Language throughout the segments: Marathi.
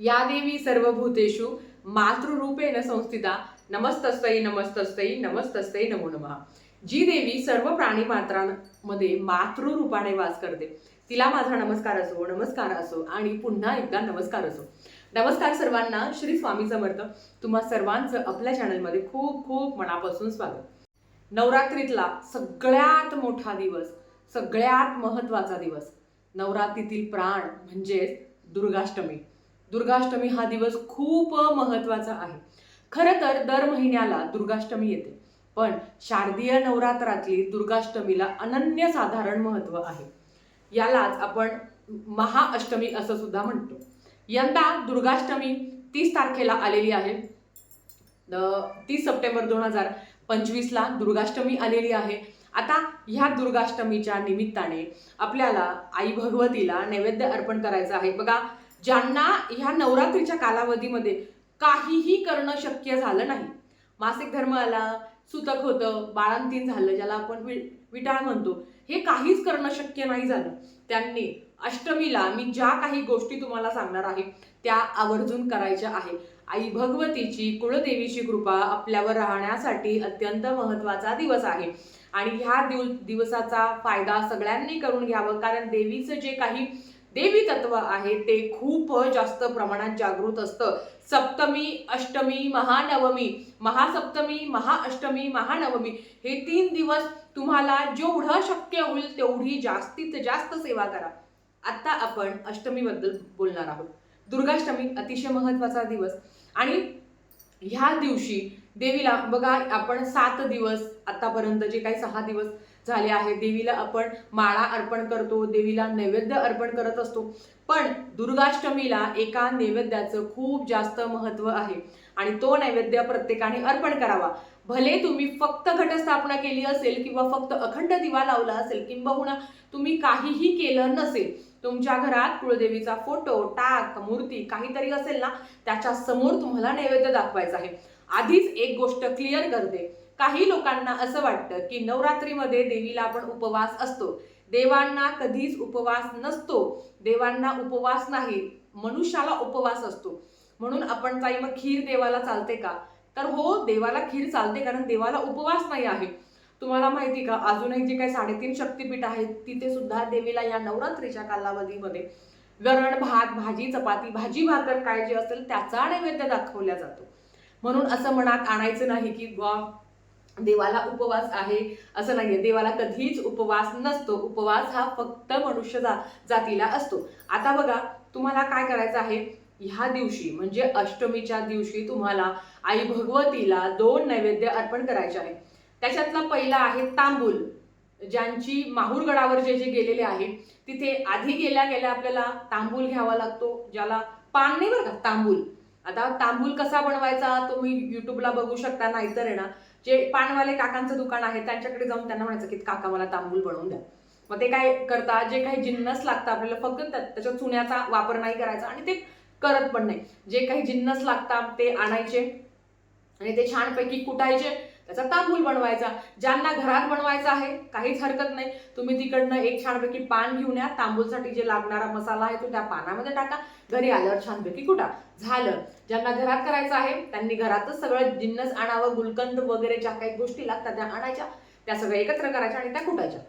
या देवी सर्वभूतेषु मातृरूपेण संस्थिता। नमस्तस्तै नमस्तस्तै नमस्तस्तै नमो नमः। जी देवी सर्व प्राणी मात्रांमध्ये मातृरूपाने वास करते. तिला माझा नमस्कार असो नमस्कार असो आणि पुन्हा एकदा नमस्कार असो. नमस्कार सर्वांना श्री स्वामी समर्थ. तुम्हा सर्वांचं आपल्या चॅनलमध्ये खूप खूप मनापासून स्वागत. नवरात्रीतला सगळ्यात मोठा दिवस सगळ्यात महत्त्वाचा दिवस नवरात्रीतील प्राण म्हणजेच दुर्गाष्टमी. दुर्गाष्टमी हा दिवस खूप महत्त्वाचा आहे. खरं तर दर महिन्याला दुर्गाष्टमी येते. पण शारदीय नवरात्रातली दुर्गाष्टमीला अनन्यसाधारण महत्त्व आहे. यालाच आपण महाअष्टमी असं सुद्धा म्हणतो. यंदा दुर्गाष्टमी तीस तारखेला आलेली आहे. तीस सप्टेंबर दोन हजार पंचवीसला दुर्गाष्टमी आलेली आहे. आता ह्या दुर्गाष्टमीच्या निमित्ताने आपल्याला आई भगवतीला नैवेद्य अर्पण करायचं आहे. बघा ज्यांना ह्या नवरात्रीच्या कालावधीमध्ये काहीही करणं शक्य झालं नाही. मासिक धर्म आला सुतक होतं बाळंतीन झालं ज्याला आपण वि विटाळ म्हणतो हे काहीच करणं शक्य नाही झालं. त्यांनी अष्टमीला मी ज्या काही गोष्टी तुम्हाला सांगणार आहे त्या आवर्जून करायच्या आहे. आई भगवतीची कुळदेवीची कृपा आपल्यावर राहण्यासाठी अत्यंत महत्त्वाचा दिवस आहे. आणि ह्या दिव दिवसाचा फायदा सगळ्यांनी करून घ्यावं कारण देवीचं जे काही देवी तत्व आहे ते खूप जास्त प्रमाणात जागृत असतं. सप्तमी अष्टमी महानवमी महासप्तमी महाअष्टमी महानवमी हे तीन दिवस तुम्हाला जेवढं शक्य होईल तेवढी जास्तीत जास्त सेवा करा. आता आपण अष्टमीबद्दल बोलणार आहोत. दुर्गाष्टमी अतिशय महत्त्वाचा दिवस. आणि ह्या दिवशी देवीला बघा आपण सात दिवस आतापर्यंत जे काही सहा दिवस झाले आहे. देवीला आपण माळा अर्पण करतो देवीला नैवेद्य अर्पण करत असतो. पण दुर्गाष्टमीला एका नैवेद्याचं खूप जास्त महत्त्व आहे आणि तो नैवेद्य प्रत्येकाने अर्पण करावा. भले तुम्ही फक्त घटस्थापना केली असेल किंवा फक्त अखंड दिवा लावला असेल किंबहुना तुम्ही काहीही केलं नसेल तुमच्या घरात कुळदेवीचा फोटो टाक मूर्ती काहीतरी असेल ना त्याच्यासमोर तुम्हाला नैवेद्य दाखवायचा आहे. आधीच एक गोष्ट क्लिअर करते. काही लोकांना असं वाटतं की नवरात्रीमध्ये देवीला आपण उपवास असतो. देवांना कधीच उपवास नसतो. देवांना उपवास नाही. मनुष्याला उपवास असतो. म्हणून आपण ताई मग खीर देवाला चालते का? तर हो देवाला खीर चालते कारण देवाला उपवास नाही आहे. तुम्हाला माहिती का? अजूनही जे काही साडेतीन शक्तीपीठ आहेत तिथे सुद्धा देवीला या नवरात्रीच्या कालावधीमध्ये वरण भात भाजी चपाती भाजी भाकर काय जे असेल त्याचा नैवेद्य दाखवला जातो. म्हणून असं मनात आणायचं नाही की बा देवाला उपवास आहे. असं नाहीये. देवाला कधीच उपवास नसतो. उपवास हा फक्त मनुष्य जा जातीला असतो. आता बघा तुम्हाला काय करायचं आहे? ह्या दिवशी म्हणजे अष्टमीच्या दिवशी तुम्हाला आई भगवतीला दोन नैवेद्य अर्पण करायचे आहे. त्याच्यातला पहिला आहे तांबूल. ज्यांची माहूरगडावर जे जे गेलेले आहे तिथे आधी गेल्या गेल्या आपल्याला तांबूल घ्यावा लागतो ज्याला पान नाही बरं का? तांबूल. आता तांबूल कसा बनवायचा तुम्ही युट्यूबला बघू शकता नाहीतर आहे ना जे पानवाले काकांचं दुकान आहे त्यांच्याकडे जाऊन त्यांना म्हणायचं की काका मला तांबूल बनवून द्या. मग ते काय करतात जे काही जिन्नस लागतं आपल्याला फक्त त्या- त्याच्या चुन्याचा वापर नाही करायचा आणि ते करत पण नाही. जे काही जिन्नस लागतात ते आणायचे आणि ते छानपैकी कुटायचे. त्याचा तांबूल बनवायचा ज्यांना घरात बनवायचा आहे काहीच हरकत नाही. तुम्ही तिकडनं एक छानपैकी पान घेऊन या तांबूलसाठी जे लागणारा मसाला आहे तो त्या पानामध्ये टाका. घरी आल्यावर छानपैकी कुटा. झालं. ज्यांना घरात करायचं आहे त्यांनी घरातच सगळं जिन्नस आणावं गुलकंद वगैरे ज्या काही गोष्टी लागतात त्या आणायच्या. त्या सगळ्या एकत्र करायच्या आणि त्या कुटायच्या.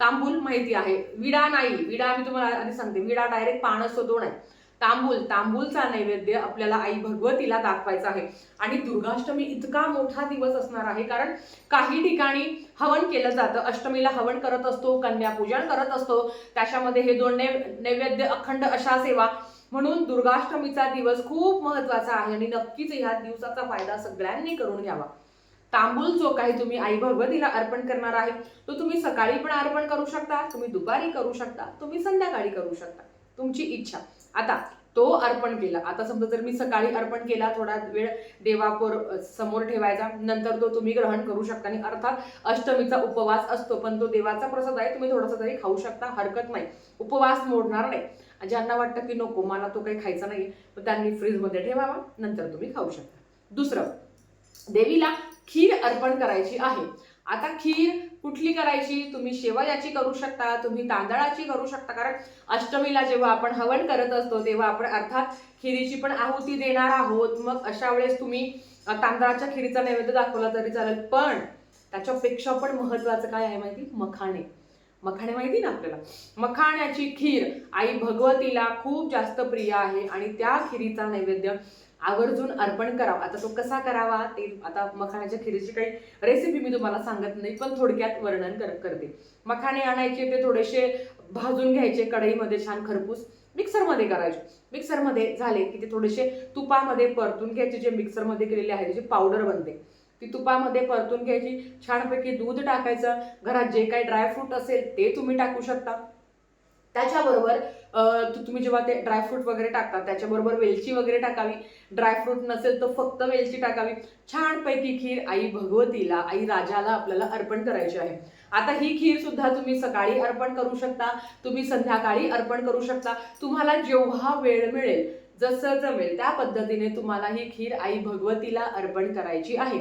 तांबूल माहिती आहे. विडा नाही. विडा मी तुम्हाला आधी सांगते. विडा डायरेक्ट पान असतो दोन आहे. तांबूल तांबूलचा नैवेद्य आपल्याला आई भगवतीला दाखवायचा आहे. आणि दुर्गाष्टमी इतका मोठा दिवस असणार आहे कारण काही ठिकाणी हवन केलं जातं. अष्टमीला हवन करत असतो कन्यापूजन करत असतो. त्याच्यामध्ये हे दोन नैवेद्य अखंड अशा सेवा. म्हणून दुर्गाष्टमीचा दिवस खूप महत्त्वाचा आहे आणि नक्कीच ह्या दिवसाचा फायदा सगळ्यांनी करून घ्यावा. तांबूल जो काही तुम्ही आई भगवतीला अर्पण करणार आहे तो तुम्ही सकाळी पण अर्पण करू शकता तुम्ही दुपारी करू शकता तुम्ही संध्याकाळी करू शकता. तुमची इच्छा. आता तो अर्पण केला. आता समजा जर मी सकाळी अर्पण केला थोडा वेळ देवापोर समोर ठेवायचा नंतर तो तुम्ही ग्रहण करू शकता. आणि अर्थात अष्टमीचा उपवास असतो पण तो देवाचा प्रसाद आहे तुम्ही थोडासा तरी खाऊ शकता हरकत नाही. उपवास मोडणार नाही. ज्यांना वाटतं की नको मला तो काही खायचा नाही तर त्यांनी फ्रीजमध्ये ठेवावा नंतर तुम्ही खाऊ शकता. दुसरं देवीला खीर अर्पण करायची आहे. आता खीर कुठली करायची? तुम्ही शेवयाची करू शकता तुम्ही तांदळाची करू शकता. कारण अष्टमीला जेव्हा आपण हवन करत असतो तेव्हा आपण अर्थात खिरीची पण आहुती देणार आहोत. मग अशा वेळेस तुम्ही तांदळाच्या खिरीचा नैवेद्य दाखवला तरी चालेल. पण त्याच्यापेक्षा पण महत्वाचं काय आहे माहिती? मखाणे. मखाणे माहिती ना आपल्याला? मखाण्याची खीर आई भगवतीला खूप जास्त प्रिय आहे आणि त्या खिरीचा नैवेद्य आवर्जून अर्पण करावा. आता तो कसा करावा ते आता मखाण्याच्या खिरीची काही रेसिपी मी तुम्हाला सांगत नाही पण थोडक्यात वर्णन कर करते. मखाणे आणायचे ते थोडेसे भाजून घ्यायचे कढईमध्ये छान खरपूस मिक्सरमध्ये करायचे. मिक्सरमध्ये झाले की ते थोडेसे तुपामध्ये परतून घ्यायचे जे मिक्सरमध्ये केलेले आहे त्याची पावडर बनते. ती तुपामध्ये परतून घ्यायची. छानपैकी दूध टाकायचं. घरात जे काही ड्रायफ्रूट असेल ते तुम्ही टाकू शकता. त्याच्याबरोबर तुम्ही जेव्हा ते ड्रायफ्रूट वगैरे टाकता त्याच्याबरोबर वेलची वगैरे टाकावी. ड्रायफ्रूट नसेल तर फक्त वेलची टाकावी. छानपैकी खीर आई भगवतीला आई राजाला आपल्याला अर्पण करायची आहे. आता ही खीर सुद्धा तुम्ही सकाळी अर्पण करू शकता तुम्ही संध्याकाळी अर्पण करू शकता. तुम्हाला जेव्हा वेळ मिळेल जसं जमेल त्या पद्धतीने तुम्हाला ही खीर आई भगवतीला अर्पण करायची आहे.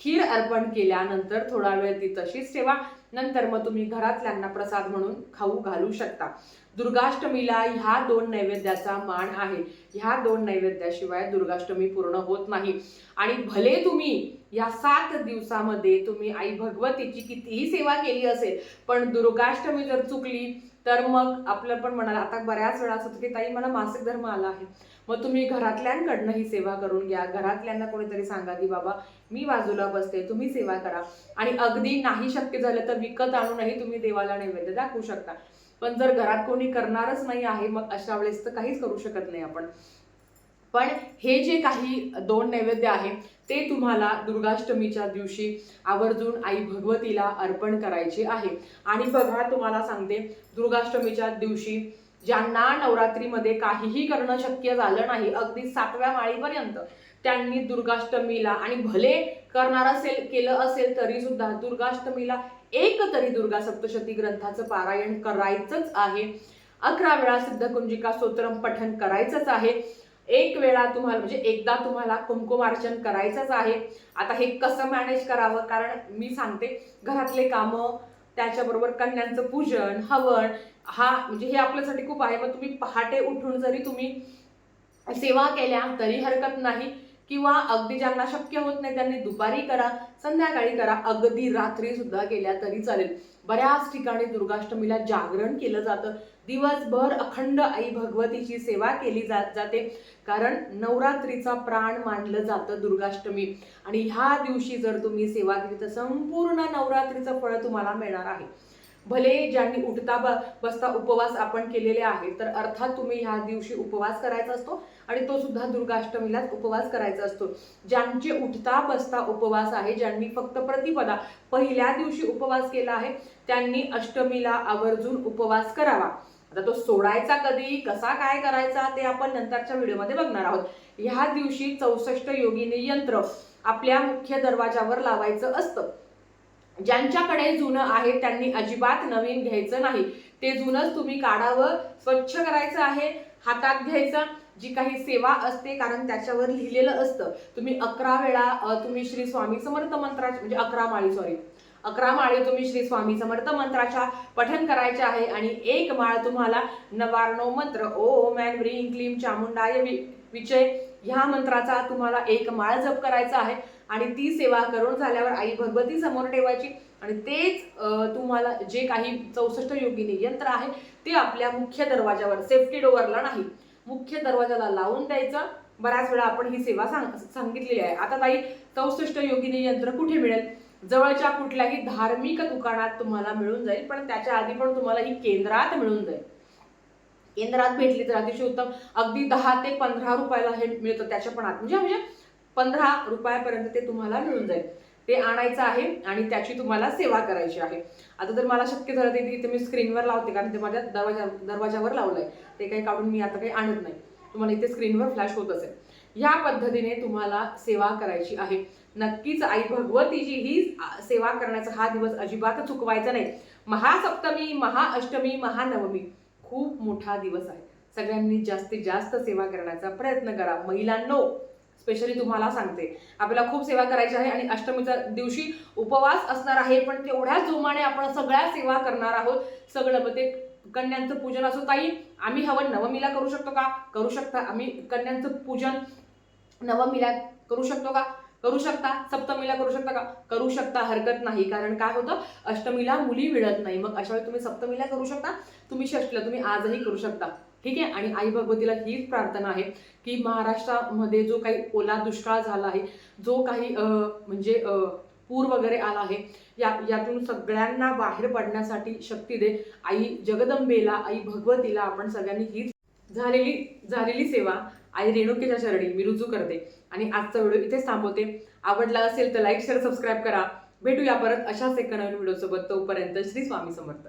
खीर अर्पण केल्यानंतर थोडा वेळ ती तशीच ठेवा. नंतर मग तुम्ही घरातल्यांना प्रसाद म्हणून खाऊ घालू शकता. दुर्गाष्टमीला ह्या दोन नैवेद्याचा मान आहे. ह्या दोन नैवेद्याशिवाय दुर्गाष्टमी पूर्ण होत नाही. आणि भले तुम्ही या सात दिवसामध्ये तुम्ही आई भगवतीची कितीही सेवा केली असेल पण दुर्गाष्टमी जर चुकली तर मग आपलं पण म्हणाला आता बऱ्याच वेळा असं होतं की ताई मला मासिक धर्म आला आहे. मग तुम्ही घरातल्यांकडनं ही सेवा करून घ्या. घरातल्यांना कोणीतरी सांगा की बाबा मी बाजूला बसते तुम्ही सेवा करा. आणि अगदी नाही शक्य झालं तर विकत आणूनही तुम्ही देवाला नैवेद्य दाखवू शकता. पण जर घरात कोणी करणारच नाही आहे मग अशा वेळेस तर काहीच करू शकत नाही आपण. पण हे जे काही दोन नैवेद्य आहे ते तुम्हाला दुर्गाष्टमीच्या दिवशी आवर्जून आई भगवतीला अर्पण करायचे आहे. आणि बघा तुम्हाला सांगते दुर्गाष्टमीच्या दिवशी ज्यांना नवरात्रीमध्ये काहीही करणं शक्य झालं नाही अगदी सातव्या माळीपर्यंत त्यांनी दुर्गाष्टमीला आणि भले करणार असेल केलं असेल तरी सुद्धा दुर्गाष्टमीला एक तरी दुर्गा सप्तशती ग्रंथाचं पारायण करायचंच आहे. अकरा वेळा सिद्धकुंजिका स्तोत्रम पठन करायचंच आहे. एक वेळा तुम्हाला म्हणजे एकदा तुम्हाला कुमकुमार्चन करायचंच आहे. आता हे कसं मॅनेज करावं? कारण मी सांगते घरातले कामं त्याच्याबरोबर कन्यांचं पूजन हवन हा म्हणजे हे आपल्यासाठी खूप आहे. मग तुम्ही पहाटे उठून जरी तुम्ही सेवा केल्या तरी हरकत नाही. किंवा अगदी ज्यांना शक्य होत नाही त्यांनी दुपारी करा संध्याकाळी करा. अगदी रात्री सुद्धा केल्या तरी चालेल. बऱ्याच ठिकाणी दुर्गाष्टमीला जागरण केलं जातं. दिवसभर अखंड आई भगवतीची सेवा केली जात जाते. कारण नवरात्रीचा प्राण मानलं जातं दुर्गाष्टमी. आणि ह्या दिवशी जर तुम्ही सेवा केली तर संपूर्ण नवरात्रीचं फळ तुम्हाला मिळणार आहे. भले ज्यांनी उठता ब बसता उपवास आपण केलेले आहे तर अर्थात तुम्ही ह्या दिवशी उपवास करायचा असतो आणि तो सुद्धा दुर्गाष्टमीलाच उपवास करायचा असतो. ज्यांचे उठता बसता उपवास आहे ज्यांनी फक्त प्रतिपदा पहिल्या दिवशी उपवास केला आहे त्यांनी अष्टमीला आवर्जून उपवास करावा. आता तो सोडायचा कधी कसा काय करायचा ते आपण नंतरच्या व्हिडिओमध्ये बघणार आहोत. ह्या दिवशी चौसष्ट योगिनी यंत्र आपल्या मुख्य दरवाजावर लावायचं असतं. ज्यांच्याकडे जुनं आहे त्यांनी अजिबात नवीन घ्यायचं नाही. ते जुनंच तुम्ही काढावं स्वच्छ करायचं आहे हातात घ्यायचं. जी काही सेवा असते कारण त्याच्यावर लिहिलेलं असतं. तुम्ही अकरा वेळा तुम्ही श्री स्वामी समर्थ मंत्राची म्हणजे अकरा माळी सॉरी अकरा माळी तुम्ही श्री स्वामी समर्थ मंत्राच्या पठन करायचे आहे आणि एक माळ तुम्हाला नवारणो मंत्र ओ मॅन ब्रीं क्लीम चामुंडाय वि विजय ह्या मंत्राचा तुम्हाला एक माळ जप करायचा आहे. आणि ती सेवा करून झाल्यावर आई भगवती समोर ठेवायची. आणि तेच तुम्हाला जे काही चौसष्ट योगिनी यंत्र आहे ते आपल्या मुख्य दरवाजावर सेफ्टी डोअरला नाही. मुख्य दरवाजाला लावून द्यायचं. बऱ्याच वेळा आपण ही सेवा सांग सांगितलेली आहे. आता ताई चौसष्ट योगिनी यंत्र कुठे मिळेल? जवळच्या कुठल्याही धार्मिक दुकानात तुम्हाला मिळून जाईल पण त्याच्या आधी पण तुम्हाला ही केंद्रात मिळून जाईल. केंद्रात भेटली तर अतिशय उत्तम. अगदी दहा ते पंधरा रुपयाला हे मिळतं त्याच्या पण आत. म्हणजे म्हणजे पंधरा रुपयापर्यंत ते तुम्हाला मिळून जाईल. ते आणायचं आहे आणि त्याची तुम्हाला सेवा करायची आहे. आता जर मला शक्य झालं ते इथे मी स्क्रीनवर लावते कारण ते माझ्या दरवाजा दरवाजावर लावलंय. ते काही काढून मी आता काही आणत नाही. तुम्हाला इथे स्क्रीनवर फ्लॅश होत असेल. ह्या पद्धतीने तुम्हाला सेवा करायची आहे. नक्कीच आई भगवतीची ही सेवा करण्याचा हा दिवस अजिबात चुकवायचा नाही. महासप्तमी महाअष्टमी महानवमी खूप मोठा दिवस आहे. सगळ्यांनी जास्तीत जास्त सेवा करण्याचा प्रयत्न करा. महिलांनो स्पेशली तुम्हाला सांगते. आपल्याला खूप सेवा करायची आहे आणि अष्टमीच्या दिवशी उपवास असणार आहे पण तेवढ्याच जोमाने आपण सगळ्या सेवा करणार आहोत. सगळं मग ते कन्यांचं पूजन असो ताई आम्ही हवन नवमीला करू शकतो का? करू शकता. आम्ही कन्यांचं पूजन नवमीला करू शकतो का? करू शकता. सप्तमीला करू शकता का? करू शकता. हरकत नाही. कारण काय होतं? अष्टमीला मुली मिळत नाही. मग अशा वेळी तुम्ही सप्तमीला करू शकता. तुम्ही षष्टीला तुम्ही आजही करू शकता. ठीक आहे? आणि आई भगवतीला हीच प्रार्थना आहे की महाराष्ट्रामध्ये जो काही ओला दुष्काळ झाला आहे जो काही म्हणजे पूर वगैरे आला आहे या यातून सगळ्यांना बाहेर पडण्यासाठी शक्ती दे. आई जगदंबेला आई भगवतीला आपण सगळ्यांनी हीच झालेली झालेली सेवा आई रेणुकेच्या चरणी मी रुजू करते. आणि आजचा व्हिडिओ इथेच थांबवते. आवडला असेल तर लाईक शेअर सबस्क्राईब करा. भेटूया परत अशाच एका नवीन व्हिडिओ सोबत तोपर्यंत श्री स्वामी समर्थ.